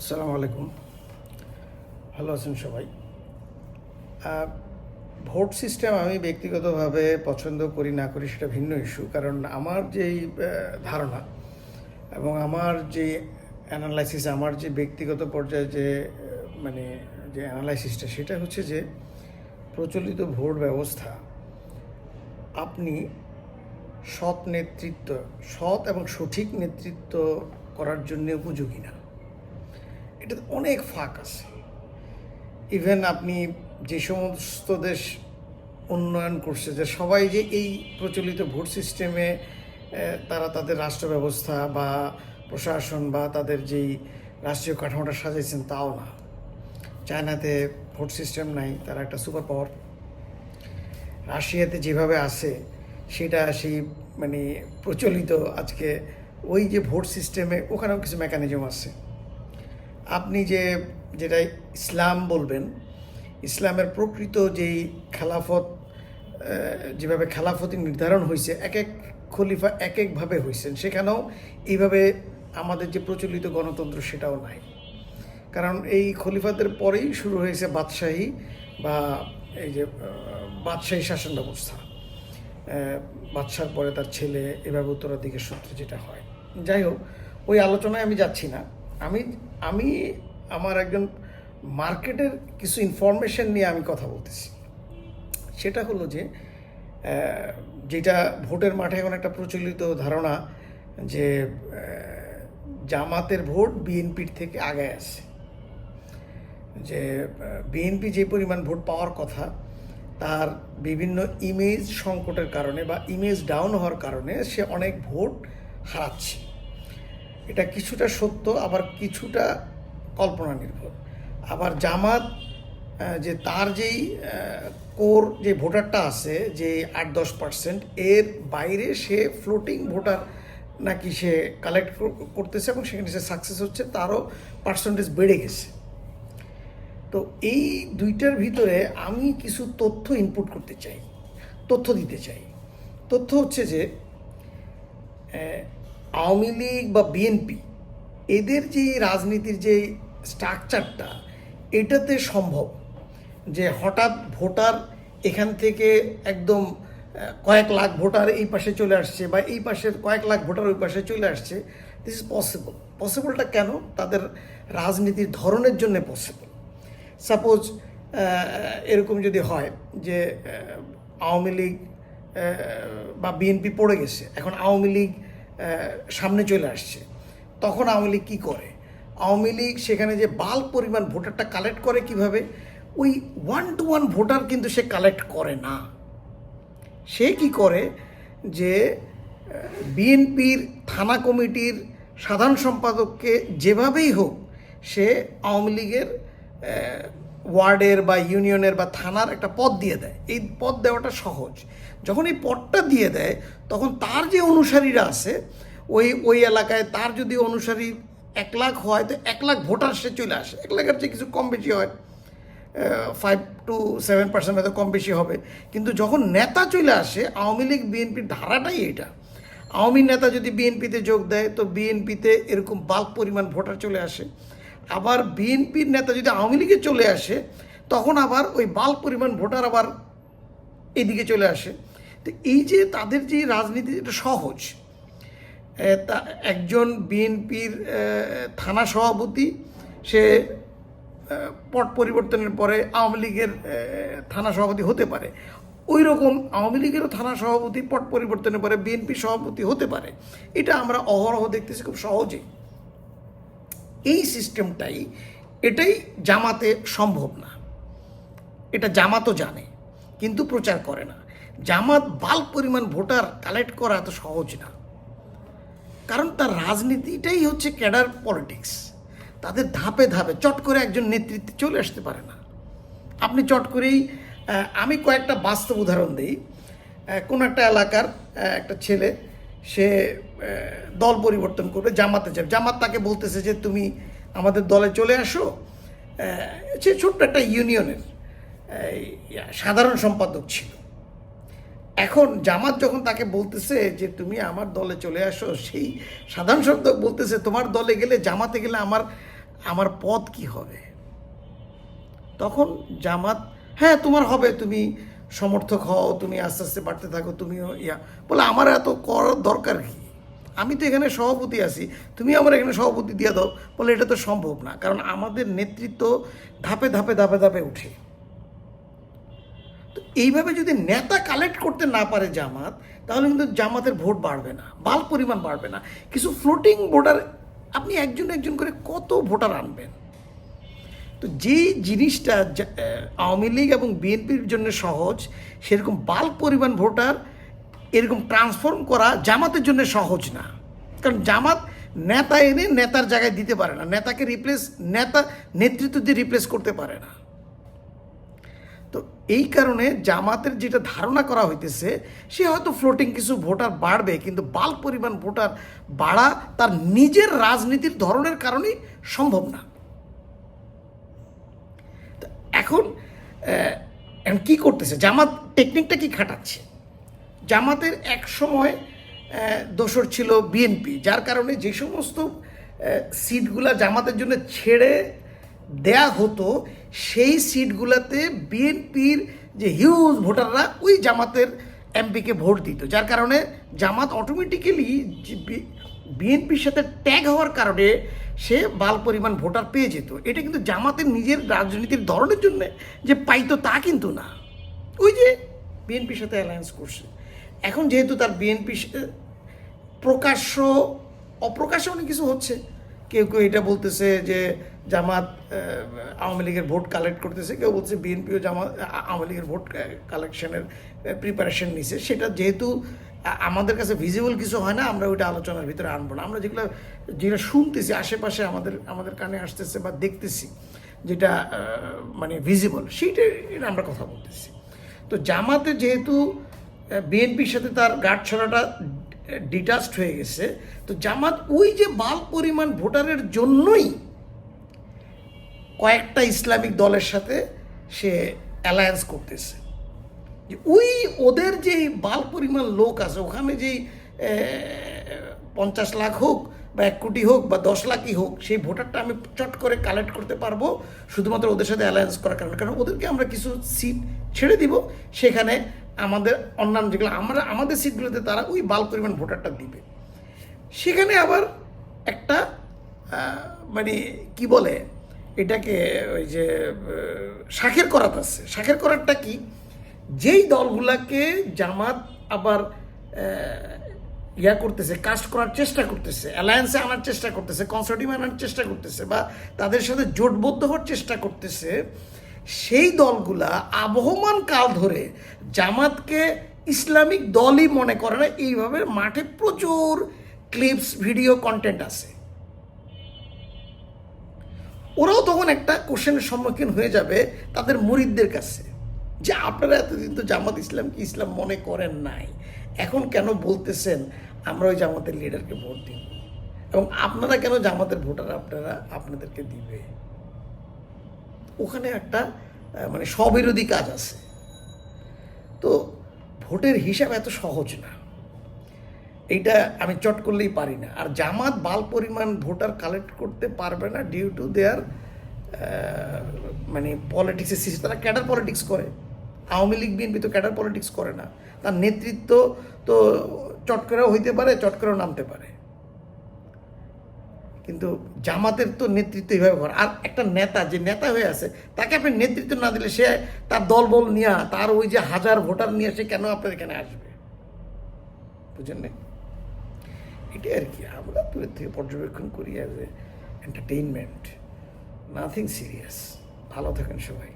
আসসালামু আলাইকুম। ভালো আছেন সবাই? ভোট সিস্টেম আমি ব্যক্তিগতভাবে পছন্দ করি, না করি সেটা ভিন্ন ইস্যু কারণ আমার যেই ধারণা এবং আমার যে অ্যানালাইসিস আমার যে ব্যক্তিগত পর্যায়ে যে মানে যে অ্যানালাইসিসটা সেটা হচ্ছে যে, প্রচলিত ভোট ব্যবস্থা, আপনি সৎ নেতৃত্ব, সৎ এবং সঠিক নেতৃত্ব করার জন্য উপযোগী না। এটাতে অনেক ফাঁক আছে। ইভেন আপনি যে সমস্ত দেশ উন্নয়ন করছে, যে সবাই যে এই প্রচলিত ভোট সিস্টেমে তারা তাদের রাষ্ট্র ব্যবস্থা বা প্রশাসন বা তাদের যেই রাষ্ট্রীয় কাঠামোটা সাজাইছেন, তাও না। চায়নাতে ভোট সিস্টেম নাই, তারা একটা সুপার পাওয়ার রাশিয়াতে যেভাবে আছে, সেটা সেই মানে প্রচলিত আজকে ওই যে ভোট সিস্টেমে ওখানেও কিছু মেকানিজম আছে। আপনি যে যেটা ইসলাম বলবেন, ইসলামের প্রকৃত যেই খেলাফত যেভাবে খেলাফতি নির্ধারণ হয়েছে এক এক খলিফা এক একভাবে হয়েছেন, সেখানেও এইভাবে আমাদের যে প্রচলিত গণতন্ত্র সেটাও নাই। কারণ এই খলিফাদের পরেই শুরু হয়েছে বাদশাহী বা এই যে বাদশাহী শাসন ব্যবস্থা। বাদশার পরে তার ছেলে এভাবে উত্তরাধিকার সূত্রে যেটা হয়। যাই হোক, ওই আলোচনায় আমি যাচ্ছি না। আমি আমি আমার একজন মার্কেটের কিছু ইনফরমেশন নিয়ে আমি কথা বলতেছি। সেটা হলো যে যেটা ভোটের মাঠে এখন একটা প্রচলিত ধারণা যে জামাতের ভোট বিএনপির থেকে আগে আছে যে বিএনপি যে পরিমাণ ভোট পাওয়ার কথা, তার বিভিন্ন ইমেজ সংকটের কারণে বা ইমেজ ডাউন হওয়ার কারণে সে অনেক ভোট হারাচ্ছে। এটা কিছুটা সত্য, আবার কিছুটা কল্পনা নির্ভর আবার জামাত যে তার যেই কোর, যে ভোটারটা আছে, যে আট দশ পার্সেন্ট, এর বাইরে সে ফ্লোটিং ভোটার নাকি সে কালেক্ট করতেছে এবং সেখানে সে সাকসেস হচ্ছে, তারও পার্সেন্টেজ বেড়ে গেছে। তো এই দুইটার ভিতরে আমি কিছু তথ্য ইনপুট করতে চাই, তথ্য দিতে চাই। তথ্য হচ্ছে যে আওয়ামী লীগ বা বিএনপি, এদের যে রাজনীতির যে স্ট্রাকচারটা, এটাতে সম্ভব যে হঠাৎ ভোটার এখান থেকে একদম কয়েক লাখ ভোটার এই পাশে চলে আসছে বা এই পাশের কয়েক লাখ ভোটার ওই পাশে চলে আসছে দিস ইজ পসিবল পসিবলটা কেন? তাদের রাজনীতির ধরনের জন্য পসিবল সাপোজ এরকম যদি হয় যে আওয়ামী লীগ বা বিএনপি পড়ে গেছে, এখন আওয়ামী লীগ সামনে চলে আসছে। তখন আওয়ামী লীগ কী করে? আওয়ামী লীগ সেখানে যে বাল্ক পরিমাণ ভোটারটা কালেক্ট করে কীভাবে? ওই ওয়ান টু ওয়ান ভোটার কিন্তু সে কালেক্ট করে না। সে কি করে? যে বিএনপির থানা কমিটির সাধারণ সম্পাদককে যেভাবেই হোক, সে আওয়ামী লীগের ওয়ার্ডের বা ইউনিয়নের বা থানার একটা পদ দিয়ে দেয়। এই পদ দেওয়াটা সহজ। যখন এই পদটা দিয়ে দেয়, তখন তার যে অনুসারীরা আছে, ওই ওই এলাকায় তার যদি অনুসারী এক লাখ হয়, তো এক লাখ ভোটার সে চলে আসে। এক লাখের চেয়ে কিছু কম বেশি হয়। ফাইভ টু সেভেন পার্সেন্ট হয়তো কম বেশি হবে। কিন্তু যখন নেতা চলে আসে, আওয়ামী লীগ, বিএনপির ধারাটাই এটা আওয়ামী নেতা যদি বিএনপিতে যোগ দেয়, তো বিএনপিতে এরকম বাল্ক পরিমাণ ভোটার চলে আসে। আবার বিএনপির নেতা যদি আওয়ামী লীগে চলে আসে, তখন আবার ওই বাল্ক পরিমাণ ভোটার আবার এদিকে চলে আসে। তো এই যে তাদের যে রাজনীতি, এটা সহজ। তা একজন বিএনপির থানা সভাপতি, সে পট পরিবর্তনের পরে আওয়ামী লীগের থানা সভাপতি হতে পারে। ওই রকম আওয়ামী লীগেরও থানা সভাপতি, পট পরিবর্তনের পরে বিএনপি সভাপতি হতে পারে। এটা আমরা অহরহ দেখতেছি খুব সহজেই। এই সিস্টেমটাই, এটাই জামাতে সম্ভব না। এটা জামাতও জানে, কিন্তু প্রচার করে না। জামাত বাল্ক পরিমাণ ভোটার কালেক্ট করা এত সহজ না। কারণ তার রাজনীতিটাই হচ্ছে ক্যাডার পলিটিক্স। তাদের ধাপে ধাপে, চট করে একজন নেতৃত্বে চলে আসতে পারে না। আপনি চট করেই আমি কয়েকটা বাস্তব উদাহরণ দিই। কোন একটা এলাকার একটা ছেলে সে দল পরিবর্তন করবে, জামাতে যাবে। জামাত তাকে বলতেছে যে, তুমি আমাদের দলে চলে আসো। সে ছোট্ট একটা ইউনিয়নের সাধারণ সম্পাদক ছিল। এখন জামাত যখন তাকে বলতেছে যে, তুমি আমার দলে চলে আসো, সেই সাধারণ সম্পাদক বলতেছে, তোমার দলে গেলে, জামাতে গেলে আমার আমার পদ কি হবে? তখন জামাত হ্যাঁ তোমার হবে, তুমি সমর্থক হও, তুমি আস্তে আস্তে বাড়তে থাকো, তুমিও ইয়া। বলে, আমার এত করার দরকার কি? আমি তো এখানে সভাপতি আছি, তুমি আমার এখানে সভাপতি দিয়ে দাও। বলে, এটা তো সম্ভব না, কারণ আমাদের নেতৃত্ব ধাপে ধাপে ধাপে ধাপে উঠে। তো এইভাবে যদি নেতা কালেক্ট করতে না পারে জামাত, তাহলে কিন্তু জামাতের ভোট বাড়বে না, বাল পরিমাণ বাড়বে না। কিছু ফ্লোটিং ভোটার আপনি একজন একজন করে কত ভোটার আনবেন? তো যে জিনিসটা আওয়ামী লীগ এবং বিএনপির জন্য সহজ, সেরকম বাল্ক পরিমাণ ভোটার এরকম ট্রান্সফর্ম করা জামাতের জন্য সহজ না। কারণ জামাত নেতা এনে নেতার জায়গায় দিতে পারে না, নেতাকে রিপ্লেস নেতা নেতৃত্ব দিয়ে রিপ্লেস করতে পারে না। তো এই কারণে জামাতের যেটা ধারণা করা হইতেছে, সে হয়তো ফ্লোটিং কিছু ভোটার বাড়বে, কিন্তু বাল্ক পরিমাণ ভোটার বাড়া তার নিজের রাজনীতির ধরনের কারণেই সম্ভব না তো এখন আহ, এখন কি করতেছে? জামাত টেকনিকটা কি খাটাচ্ছে? জামাতের এক সময় দোসর ছিল বিএনপি যার কারণে যে সমস্ত সিটগুলা জামাতের জন্য ছেড়ে দেয়া হতো, সেই সিটগুলাতে বিএনপির যে হিউজ ভোটাররা ওই জামাতের এমপিকে ভোট দিত, যার কারণে জামাত অটোমেটিক্যালি বিএনপির সাথে ট্যাগ হওয়ার কারণে সে বাল পরিমাণ ভোটার পেয়ে যেত। এটা কিন্তু জামাতের নিজের রাজনীতির ধরনের জন্য যে পাইতো তা কিন্তু না। ওই যে বিএনপির সাথে অ্যালায়েন্স করছে। এখন যেহেতু তার বিএনপি প্রকাশ্য, অপ্রকাশ্য অনেক কিছু হচ্ছে। কেউ কেউ এটা বলতেছে যে জামাত আওয়ামী লীগের ভোট কালেক্ট করতেছে। কেউ বলছে বিএনপিও জামাত আওয়ামী লীগের ভোট কালেকশনের প্রিপারেশন নিছে। সেটা যেহেতু আমাদের কাছে ভিজিবল কিছু হয় না, আমরা ওইটা আলোচনার ভিতরে আনব না। আমরা যেগুলো যেটা শুনতেছি, আশেপাশে আমাদের আমাদের কানে আসতেছে বা দেখতেছি, যেটা মানে ভিজিবল সেইটাই আমরা কথা বলতেছি। তো জামাতে যেহেতু বিএনপির সাথে তার গাঢ় ছড়াটা ডিটাচড হয়ে গেছে, তো জামাত ওই যে বাল পরিমাণ ভোটারের জন্যই কয়েকটা ইসলামিক দলের সাথে সে অ্যালায়েন্স করতেছে। যে ওই ওদের যে বাল পরিমাণ লোক আছে, ওখানে যেই পঞ্চাশ লাখ হোক বা এক কোটি হোক বা দশ লাখই হোক, সেই ভোটারটা আমি চট করে কালেক্ট করতে পারব শুধুমাত্র ওদের সাথে অ্যালায়েন্স করার কারণে। কারণ ওদেরকে আমরা কিছু সিট ছেড়ে দিব, সেখানে আমাদের অন্যান্য যেগুলো, আমরা, আমাদের সিটগুলোতে তারা ওই বাল পরিমাণ ভোটারটা দিবে। সেখানে আবার একটা মানে কি বলে, এটাকে ওই যে শাখের করাত আছে। শাখের করাতটা কি? যেই দলগুলাকে জামাত আবার ইয়া করতেছে কাস্ট করার চেষ্টা করতেছে অ্যালায়েন্সে আনার চেষ্টা করতেছে কনসার্টিভ আনার চেষ্টা করতেছে বা তাদের সাথে জোটবদ্ধ হওয়ার চেষ্টা করতেছে, সেই দলগুলা আবহমান কাল ধরে জামাতকে ইসলামিক দলই মনে করে না, এইভাবে মাঠে প্রচুর ক্লিপস ভিডিও কন্টেন্ট আছে। ওরাও তখন একটা কোশ্চেনের সম্মুখীন হয়ে যাবে তাদের মুরিদদের কাছে। যে আপনারা এতদিন তো জামাত ইসলামকে ইসলাম মনে করেন নাই, এখন কেন বলতেছেন আমরা ওই জামাতের লিডারকে ভোট দিব? এবং আপনারা কেন জামাতের ভোটার আপনারা আপনাদেরকে দিবে? ওখানে একটা মানে স্ববিরোধী কাজ আছে। তো ভোটের হিসাব এত সহজ না। এইটা আমি চট করলেই পারি না। আর জামাত বাল পরিমাণ ভোটার কালেক্ট করতে পারবে না ডিউ টু দেয়ার মানে পলিটিক্সের সিস্টেম তারা ক্যাডার পলিটিক্স করে। আওয়ামী লীগ বিএনপি তো ক্যাডার পলিটিক্স করে না। তার নেতৃত্ব তো চট করেও হইতে পারে চট করেও নামতে পারে। কিন্তু জামাতের তো নেতৃত্ব এইভাবে করে আর একটা নেতা, যে নেতা হয়ে আছে, তাকে আপনি নেতৃত্ব না দিলে সে তার দলবল নিয়ে, তার ওই যে হাজার ভোটার নিয়ে সে কেন আপনার এখানে আসবে? বুঝেন না এটাই আর কি। আমরা দূরের থেকে পর্যবেক্ষণ করি as a entertainment nothing serious ভালো থাকেন সবাই।